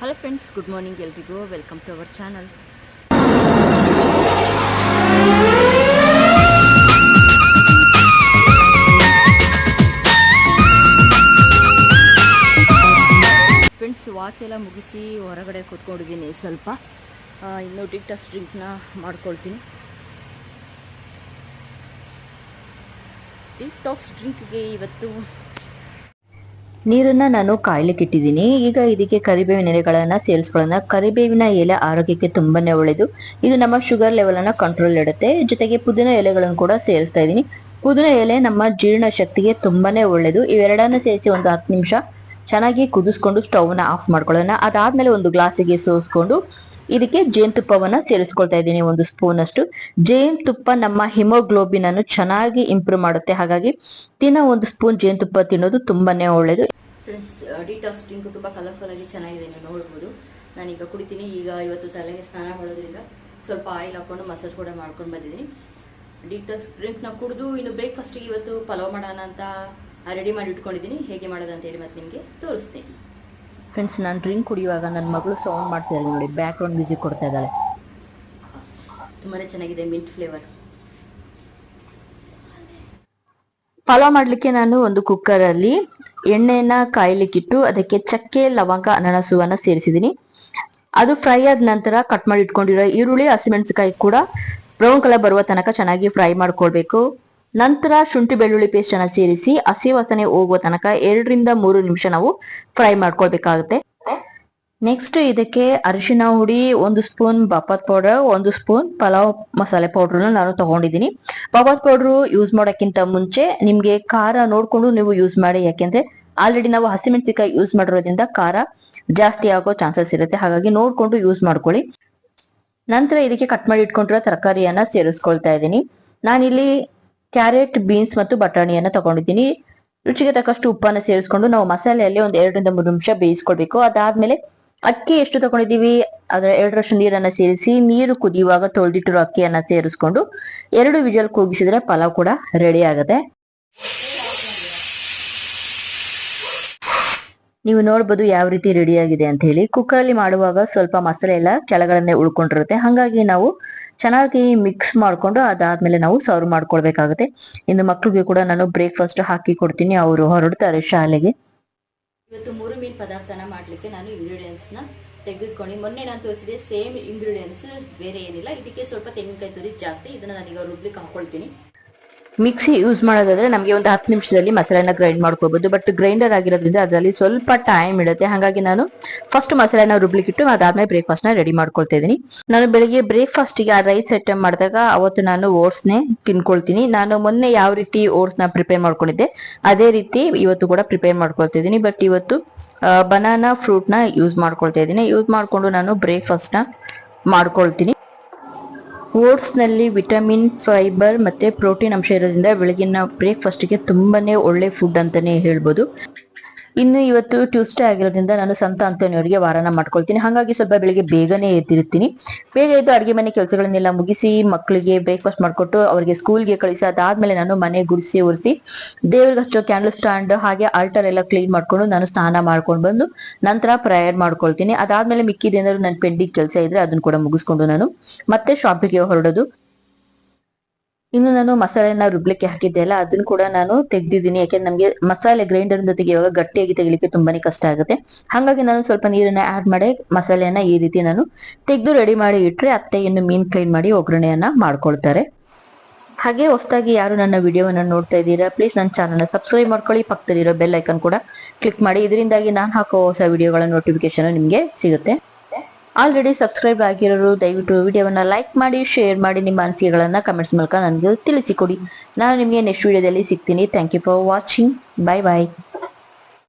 Hello friends good morning ಎಲ್ರಿಗೂ. Welcome to our channel friends walk ಎಲ್ಲ ಮುಗಿಸಿ ಹೊರಗಡೆ ಕೂತ್ಕೊಂಡಿದ್ದೀನಿ ಸ್ವಲ್ಪ. ಇನ್ನೂ ಟಿಕ್ ಟಸ್ ಡ್ರಿಂಕ್ನ ಮಾಡ್ಕೊಳ್ತೀನಿ. ಡಿಟಾಕ್ಸ್ ಡ್ರಿಂಕ್ಗೆ ಇವತ್ತು ನೀರನ್ನ ನಾನು ಕಾಯ್ಲಿಕ್ಕೆ ಇಟ್ಟಿದ್ದೀನಿ. ಈಗ ಇದಕ್ಕೆ ಕರಿಬೇವಿನ ಎಲೆಗಳನ್ನ ಸೇರಿಸ್ಕೊಳ್ಳೋಣ. ಕರಿಬೇವಿನ ಎಲೆ ಆರೋಗ್ಯಕ್ಕೆ ತುಂಬಾನೇ ಒಳ್ಳೇದು. ಇದು ನಮ್ಮ ಶುಗರ್ ಲೆವೆಲ್ ಅನ್ನ ಕಂಟ್ರೋಲ್ ಇಡುತ್ತೆ. ಜೊತೆಗೆ ಪುದೀನ ಎಲೆಗಳನ್ನು ಕೂಡ ಸೇರಿಸ್ತಾ ಇದ್ದೀನಿ. ಪುದಿನ ಎಲೆ ನಮ್ಮ ಜೀರ್ಣ ಶಕ್ತಿಗೆ ತುಂಬಾನೇ ಒಳ್ಳೇದು. ಇವೆರಡನ್ನ ಸೇರಿಸಿ ಒಂದು ಹತ್ತು ನಿಮಿಷ ಚೆನ್ನಾಗಿ ಕುದಿಸ್ಕೊಂಡು ಸ್ಟವ್ನ ಆಫ್ ಮಾಡ್ಕೊಳ್ಳೋಣ. ಅದಾದ್ಮೇಲೆ ಒಂದು ಗ್ಲಾಸಿಗೆ ಸೋಸ್ಕೊಂಡು ಇದಕ್ಕೆ ಜೇನುತುಪ್ಪವನ್ನ ಸೇರಿಸ್ಕೊಳ್ತಾ ಇದ್ದೀನಿ. ಒಂದು ಸ್ಪೂನ್ ಅಷ್ಟು ಜೇನುತುಪ್ಪ ನಮ್ಮ ಹಿಮೋಗ್ಲೋಬಿನ್ ಅನ್ನು ಚೆನ್ನಾಗಿ ಇಂಪ್ರೂವ್ ಮಾಡುತ್ತೆ. ಹಾಗಾಗಿ ದಿನ ಒಂದು ಸ್ಪೂನ್ ಜೇನುತುಪ್ಪ ತಿನ್ನೋದು ತುಂಬಾನೇ ಒಳ್ಳೇದು. ಫ್ರೆಂಡ್ಸ್ ಡಿಟಾಕ್ಸ್ ಡ್ರಿಂಕ್ ತುಂಬ ಕಲರ್ಫುಲ್ ಆಗಿ ಚೆನ್ನಾಗಿದೆ ನೀವು ನೋಡ್ಬೋದು. ನಾನೀಗ ಕುಡಿತೀನಿ ಈಗ ಇವತ್ತು ತಲೆಗೆ ಸ್ನಾನ ಮಾಡೋದ್ರಿಂದ ಸ್ವಲ್ಪ ಆಯಿಲ್ ಹಾಕೊಂಡು ಮಸಾಜ್ ಕೂಡ ಮಾಡ್ಕೊಂಡು ಬಂದಿದ್ದೀನಿ. ಡಿಟಾಕ್ಸ್ ಡ್ರಿಂಕ್ನ ಕುಡಿದು ಇನ್ನು ಬ್ರೇಕ್ಫಾಸ್ಟಿಗೆ ಇವತ್ತು ಪಲಾವ್ ಮಾಡೋಣ ಅಂತ ರೆಡಿ ಮಾಡಿ ಇಟ್ಕೊಂಡಿದ್ದೀನಿ. ಹೇಗೆ ಮಾಡೋದು ಅಂತ ಹೇಳಿ ಮತ್ತೆ ನಿಮಗೆ ತೋರಿಸ್ತೀನಿ. ಫ್ರೆಂಡ್ಸ್ ನಾನು ಡ್ರಿಂಕ್ ಕುಡಿಯುವಾಗ ನನ್ನ ಮಗಳು ಸೌಂಡ್ ಮಾಡ್ತಾ ಮಾಡ್ತಿದ್ದಾಳೆ ನೋಡಿ ಬ್ಯಾಕ್ಗ್ರೌಂಡ್ ಮ್ಯೂಸಿಕ್ ಕೊಡ್ತಾ ಇದ್ದಾಳೆ. ತುಂಬಾ ಚೆನ್ನಾಗಿದೆ ಮಿಂಟ್ ಫ್ಲೇವರ್ ಪಲಾವ್ ಮಾಡಲಿಕ್ಕೆ ನಾನು ಒಂದು ಕುಕ್ಕರ್ ಅಲ್ಲಿ ಎಣ್ಣೆನ ಕಾಯ್ಲಿಕ್ಕಿಟ್ಟು ಅದಕ್ಕೆ ಚಕ್ಕೆ, ಲವಂಗ, ಅನನಸುವನ್ನ ಸೇರಿಸಿದ್ದೀನಿ. ಅದು ಫ್ರೈ ಆದ ನಂತರ ಕಟ್ ಮಾಡಿ ಇಟ್ಕೊಂಡಿರೋ ಈರುಳ್ಳಿ ಹಸಿಮೆಣಸಿಕಾಯಿ ಕೂಡ ಬ್ರೌನ್ ಕಲರ್ ಬರುವ ತನಕ ಚೆನ್ನಾಗಿ ಫ್ರೈ ಮಾಡ್ಕೊಳ್ಬೇಕು. ನಂತರ ಶುಂಠಿ, ಬೆಳ್ಳುಳ್ಳಿ ಪೇಸ್ಟ್ ಅನ್ನ ಸೇರಿಸಿ ಹಸಿ ವಾಸನೆ ಹೋಗುವ ತನಕ ಎರಡರಿಂದ ಮೂರು ನಿಮಿಷ ನಾವು ಫ್ರೈ ಮಾಡ್ಕೊಳ್ಬೇಕಾಗುತ್ತೆ. ನೆಕ್ಸ್ಟ್ ಇದಕ್ಕೆ ಅರಿಶಿನ ಹುಡಿ, ಒಂದು ಸ್ಪೂನ್ ಬಾಪತ್ ಪೌಡರ್ ಒಂದು ಸ್ಪೂನ್ ಪಲಾವ್ ಮಸಾಲೆ ಪೌಡರ್ನ ನಾನು ತಗೊಂಡಿದ್ದೀನಿ. ಬಾಪತ್ ಪೌಡರ್ ಯೂಸ್ ಮಾಡೋಕ್ಕಿಂತ ಮುಂಚೆ ನಿಮ್ಗೆ ಖಾರ ನೋಡ್ಕೊಂಡು ನೀವು ಯೂಸ್ ಮಾಡಿ. ಯಾಕೆಂದ್ರೆ ಆಲ್ರೆಡಿ ನಾವು ಹಸಿಮೆಣಸಿನಕಾಯಿ ಯೂಸ್ ಮಾಡಿರೋದ್ರಿಂದ ಖಾರ ಜಾಸ್ತಿ ಆಗೋ ಚಾನ್ಸಸ್ ಇರುತ್ತೆ. ಹಾಗಾಗಿ ನೋಡ್ಕೊಂಡು ಯೂಸ್ ಮಾಡ್ಕೊಳ್ಳಿ. ನಂತರ ಇದಕ್ಕೆ ಕಟ್ ಮಾಡಿ ಇಟ್ಕೊಂಡಿರೋ ತರಕಾರಿಯನ್ನ ಸೇರಿಸ್ಕೊಳ್ತಾ ಇದ್ದೀನಿ. ನಾನಿಲ್ಲಿ ಕ್ಯಾರೆಟ್ ಬೀನ್ಸ್ ಮತ್ತು ಬಟಾಣಿಯನ್ನ ತಗೊಂಡಿದ್ದೀನಿ. ರುಚಿಗೆ ತಕ್ಕಷ್ಟು ಉಪ್ಪನ್ನ ಸೇರಿಸ್ಕೊಂಡು ನಾವು ಮಸಾಲೆಯಲ್ಲಿ ಒಂದು ಎರಡರಿಂದ ಮೂರು ನಿಮಿಷ ಬೇಯಿಸ್ಕೊಳ್ಬೇಕು. ಅದಾದ್ಮೇಲೆ ಅಕ್ಕಿ ಎಷ್ಟು ತಗೊಂಡಿದ್ದೀವಿ? ಅದರ ಎರಡರಷ್ಟು ನೀರನ್ನ ಸೇರಿಸಿ, ನೀರು ಕುದಿಯುವಾಗ ತೊಳೆದಿಟ್ಟಿರೋ ಅಕ್ಕಿಯನ್ನ ಸೇರಿಸ್ಕೊಂಡು ಎರಡು ವಿಜಲ್ ಕೂಗಿಸಿದ್ರೆ ಪಲಾವ್ ಕೂಡ ರೆಡಿ ಆಗುತ್ತೆ. ನೀವು ನೋಡ್ಬೋದು ಯಾವ ರೀತಿ ರೆಡಿ ಆಗಿದೆ ಅಂತ ಹೇಳಿ. ಕುಕ್ಕರ್ ಅಲ್ಲಿ ಮಾಡುವಾಗ ಸ್ವಲ್ಪ ಮಸಾಲೆ ಎಲ್ಲ ಕೆಳಗಡೆ ಉಳ್ಕೊಂಡಿರುತ್ತೆ. ಹಾಗಾಗಿ ನಾವು ಚೆನ್ನಾಗಿ ಮಿಕ್ಸ್ ಮಾಡ್ಕೊಂಡು ಅದಾದ್ಮೇಲೆ ನಾವು ಸರ್ವ್ ಮಾಡ್ಕೊಳ್ಬೇಕಾಗುತ್ತೆ. ಇನ್ನು ಮಕ್ಳಿಗೆ ಕೂಡ ನಾನು ಬ್ರೇಕ್ಫಾಸ್ಟ್ ಹಾಕಿ ಕೊಡ್ತೀನಿ. ಅವರು ಹೊರಡ್ತಾರೆ ಶಾಲೆಗೆ. ಇವತ್ತು ಮೂರು ಮೀನು ಪದಾರ್ಥನ ಮಾಡಲಿಕ್ಕೆ ನಾನು ಇಂಗ್ರೀಡಿಯೆಂಟ್ಸ್ನ ತೆಗೆದುಕೊಂಡು. ಮೊನ್ನೆ ನಾನು ತೋರಿಸಿದೆ ಸೇಮ್ ಇಂಗ್ರೀಡಿಯೆಂಟ್ಸ್ ಬೇರೆ ಏನಿಲ್ಲ. ಇದಕ್ಕೆ ಸ್ವಲ್ಪ ತೆಂಗಿನಕಾಯಿ ತುರಿ ಜಾಸ್ತಿ. ಇದನ್ನ ನಾನೀಗ ರುಬ್ಲಿಕ್ಕೆ ಹಾಕೊಳ್ತೀನಿ. ಮಿಕ್ಸಿ ಯೂಸ್ ಮಾಡೋದಾದ್ರೆ ನಮಗೆ ಒಂದು ಹತ್ತು ನಿಮಿಷದಲ್ಲಿ ಮಸಾಲೆನ ಗ್ರೈಂಡ್ ಮಾಡ್ಕೋಬಹುದು ಬಟ್ ಗ್ರೈಂಡರ್ ಆಗಿರೋದ್ರಿಂದ ಅದರಲ್ಲಿ ಸ್ವಲ್ಪ ಟೈಮ್ ಇಡುತ್ತೆ. ಹಾಗಾಗಿ ನಾನು ಫಸ್ಟ್ ಮಸಾಲೆನ ರುಬ್ಲಿಕ್ಕಿಟ್ಟು ಅದಾದ್ಮೇಲೆ ಬ್ರೇಕ್ಫಾಸ್ಟ್ನ ರೆಡಿ ಮಾಡ್ಕೊಳ್ತಾ ಇದ್ದೀನಿ. ನಾನು ಬೆಳಿಗ್ಗೆ ಬ್ರೇಕ್ಫಾಸ್ಟ್ಗೆ ಆ ರೈಸ್ ಐಟಮ್ ಮಾಡಿದಾಗ ಅವತ್ತು ನಾನು ಓಟ್ಸ್ ನೇ ತಿನ್ಕೊಳ್ತೀನಿ. ನಾನು ಮೊನ್ನೆ ಯಾವ ರೀತಿ ಓಟ್ಸ್ನ ಪ್ರಿಪೇರ್ ಮಾಡ್ಕೊಂಡಿದ್ದೆ, ಅದೇ ರೀತಿ ಇವತ್ತು ಕೂಡ ಪ್ರಿಪೇರ್ ಮಾಡ್ಕೊಳ್ತಾ ಇದ್ದೀನಿ. ಬಟ್ ಇವತ್ತು ಬನಾನಾ ಫ್ರೂಟ್ನ ಯೂಸ್ ಮಾಡ್ಕೊಳ್ತಾ ಇದ್ದೀನಿ. ಯೂಸ್ ಮಾಡ್ಕೊಂಡು ನಾನು ಬ್ರೇಕ್ಫಾಸ್ಟ್ನ ಮಾಡ್ಕೊಳ್ತೀನಿ. ಓಟ್ಸ್ನಲ್ಲಿ ವಿಟಮಿನ್, ಫೈಬರ್ ಮತ್ತೆ ಪ್ರೋಟೀನ್ ಅಂಶ ಇರೋದ್ರಿಂದ ಬೆಳಗಿನ ಬ್ರೇಕ್ಫಾಸ್ಟ್ಗೆ ತುಂಬಾನೇ ಒಳ್ಳೆ ಫುಡ್ ಅಂತಾನೆ ಹೇಳ್ಬೋದು. ಇನ್ನು ಇವತ್ತು ಟ್ಯೂಸ್ಡೇ ಆಗಿರೋದ್ರಿಂದ ನಾನು ಸಂತ ಅಂತೋನಿಯವರಿಗೆ ವಾರನ ಮಾಡ್ಕೊಳ್ತೀನಿ. ಹಾಗಾಗಿ ಸ್ವಲ್ಪ ಬೆಳಿಗ್ಗೆ ಬೇಗನೆ ಎದ್ದಿರ್ತೀನಿ. ಬೇಗ ಎದ್ದು ಅಡುಗೆ ಮನೆ ಕೆಲಸಗಳನ್ನೆಲ್ಲ ಮುಗಿಸಿ ಮಕ್ಕಳಿಗೆ ಬ್ರೇಕ್ಫಾಸ್ಟ್ ಮಾಡಿಕೊಟ್ಟು ಅವರಿಗೆ ಸ್ಕೂಲ್ಗೆ ಕಳಿಸಿ, ಅದಾದ್ಮೇಲೆ ನಾನು ಮನೆ ಗುಡಿಸಿ ಉರಿಸಿ ದೇವ್ರಿಗೆ ಹಚ್ಚೋ ಕ್ಯಾಂಡಲ್ ಸ್ಟ್ಯಾಂಡ್ ಹಾಗೆ ಆಲ್ಟರ್ ಎಲ್ಲ ಕ್ಲೀನ್ ಮಾಡ್ಕೊಂಡು ನಾನು ಸ್ನಾನ ಮಾಡ್ಕೊಂಡು ಬಂದು ನಂತರ ಪ್ರೇಯರ್ ಮಾಡ್ಕೊಳ್ತೀನಿ. ಅದಾದ್ಮೇಲೆ ಮಿಕ್ಕಿದೇನಾದ್ರು ನನ್ನ ಪೆಂಡಿಂಗ್ ಕೆಲಸ ಇದ್ರೆ ಅದನ್ನ ಕೂಡ ಮುಗಿಸ್ಕೊಂಡು ನಾನು ಮತ್ತೆ ಶಾಪಿಗೆ ಹೊರಡೋದು. ಇನ್ನು ನಾನು ಮಸಾಲೆನ ರುಬ್ಲಿಕ್ಕೆ ಹಾಕಿದ್ದೆ ಅಲ್ಲ, ಅದನ್ನ ಕೂಡ ನಾನು ತೆಗ್ದಿದ್ದೀನಿ. ಯಾಕೆಂದ್ರೆ ನಮಗೆ ಮಸಾಲೆ ಗ್ರೈಂಡರ್ ತೆಗೆಯುವಾಗ ಗಟ್ಟಿಯಾಗಿ ತೆಗಿಲಿಕ್ಕೆ ತುಂಬಾನೇ ಕಷ್ಟ ಆಗುತ್ತೆ. ಹಾಗಾಗಿ ನಾನು ಸ್ವಲ್ಪ ನೀರನ್ನ ಆಡ್ ಮಾಡಿ ಮಸಾಲೆಯನ್ನ ಈ ರೀತಿ ನಾನು ತೆಗೆದು ರೆಡಿ ಮಾಡಿ ಇಟ್ರೆ ಅತ್ತೆ ಇನ್ನು ಮೀನ್ ಕ್ಲೀನ್ ಮಾಡಿ ಒಗ್ಗರಣೆಯನ್ನ ಮಾಡ್ಕೊಳ್ತಾರೆ. ಹಾಗೆ ಹೊಸದಾಗಿ ಯಾರು ನನ್ನ ವಿಡಿಯೋವನ್ನು ನೋಡ್ತಾ ಇದ್ದೀರಾ ಪ್ಲೀಸ್ ನನ್ನ ಚಾನಲ್ನ ಸಬ್ಸ್ಕ್ರೈಬ್ ಮಾಡ್ಕೊಳ್ಳಿ. ಪಕ್ಕದಲ್ಲಿರೋ ಬೆಲ್ ಐಕನ್ ಕೂಡ ಕ್ಲಿಕ್ ಮಾಡಿ. ಇದರಿಂದಾಗಿ ನಾನು ಹಾಕೋ ಹೊಸ ವಿಡಿಯೋಗಳ ನೋಟಿಫಿಕೇಶನ್ ನಿಮಗೆ ಸಿಗುತ್ತೆ. ಆಲ್ರೆಡಿ ಸಬ್ಸ್ಕ್ರೈಬ್ ಆಗಿರೋರು ದಯವಿಟ್ಟು ವಿಡಿಯೋವನ್ನು ಲೈಕ್ ಮಾಡಿ ಶೇರ್ ಮಾಡಿ ನಿಮ್ಮ ಅನಿಸಿಕೆಗಳನ್ನು ಕಮೆಂಟ್ಸ್ ಮೂಲಕ ನನಗೆ ತಿಳಿಸಿಕೊಡಿ. ನಾನು ನಿಮಗೆ ನೆಕ್ಸ್ಟ್ ವಿಡಿಯೋದಲ್ಲಿ ಸಿಗ್ತೀನಿ. Thank you for watching bye bye